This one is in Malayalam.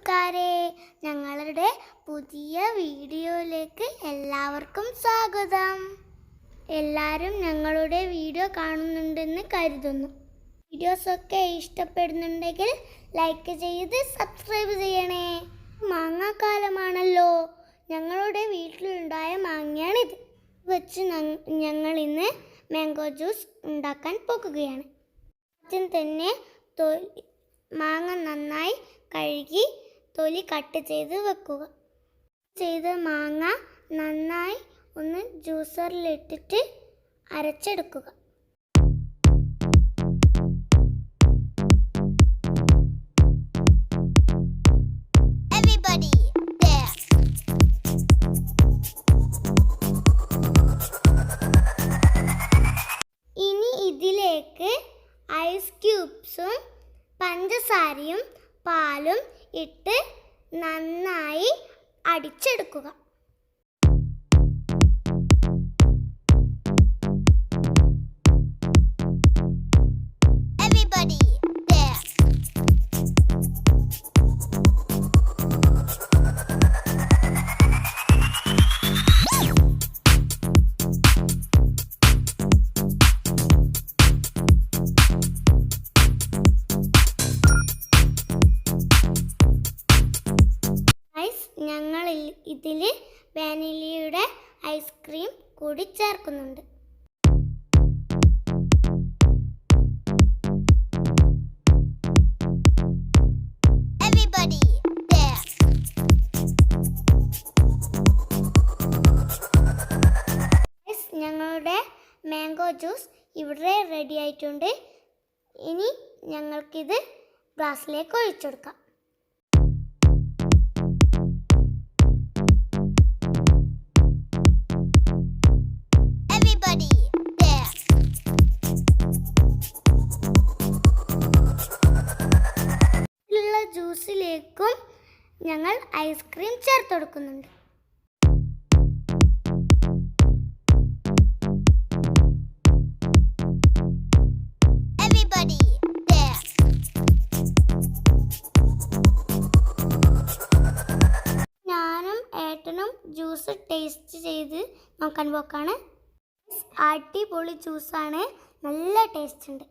കൂട്ടുകാരെ ഞങ്ങളുടെ പുതിയ വീഡിയോയിലേക്ക് എല്ലാവർക്കും സ്വാഗതം. എല്ലാവരും ഞങ്ങളുടെ വീഡിയോ കാണുന്നുണ്ടെന്ന് കരുതുന്നു. വീഡിയോസൊക്കെ ഇഷ്ടപ്പെടുന്നുണ്ടെങ്കിൽ ലൈക്ക് ചെയ്ത് സബ്സ്ക്രൈബ് ചെയ്യണേ. മാങ്ങാക്കാലമാണല്ലോ. ഞങ്ങളുടെ വീട്ടിലുണ്ടായ മാങ്ങയാണിത്. വെച്ച് ഞങ്ങൾ ഇന്ന് മാംഗോ ജ്യൂസ് ഉണ്ടാക്കാൻ പോകുകയാണ്. ആദ്യം തന്നെ മാങ്ങ നന്നായി കഴുകി തൊലി കട്ട് ചെയ്ത് വെക്കുക ചെയ്ത മാങ്ങ നന്നായി ഒന്ന് ജ്യൂസറിലിട്ടിട്ട് അരച്ചെടുക്കുക. ഇനി ഇതിലേക്ക് ഐസ് ക്യൂബ്സും പഞ്ചസാരയും പാലും ഇട്ട് നന്നായി അടിച്ചെടുക്കുക. ഇതിൽ വാനിലയുടെ ഐസ്ക്രീം കൂടി ചേർക്കുന്നുണ്ട്. ഞങ്ങളുടെ മാംഗോ ജ്യൂസ് ഇവിടെ റെഡി ആയിട്ടുണ്ട്. ഇനി ഞങ്ങൾക്കിത് ഗ്ലാസ്സിലേക്ക് ഒഴിച്ചെടുക്കാം. ജ്യൂസിലേക്കും ഞങ്ങൾ ഐസ്ക്രീം ചേർത്ത് കൊടുക്കുന്നുണ്ട്. ഞാനും ഏട്ടനും ജ്യൂസ് ടേസ്റ്റ് ചെയ്ത് നോക്കാൻ പോക്കാണ്. അടിപൊളി ജ്യൂസാണ്. നല്ല ടേസ്റ്റ് ഉണ്ട്.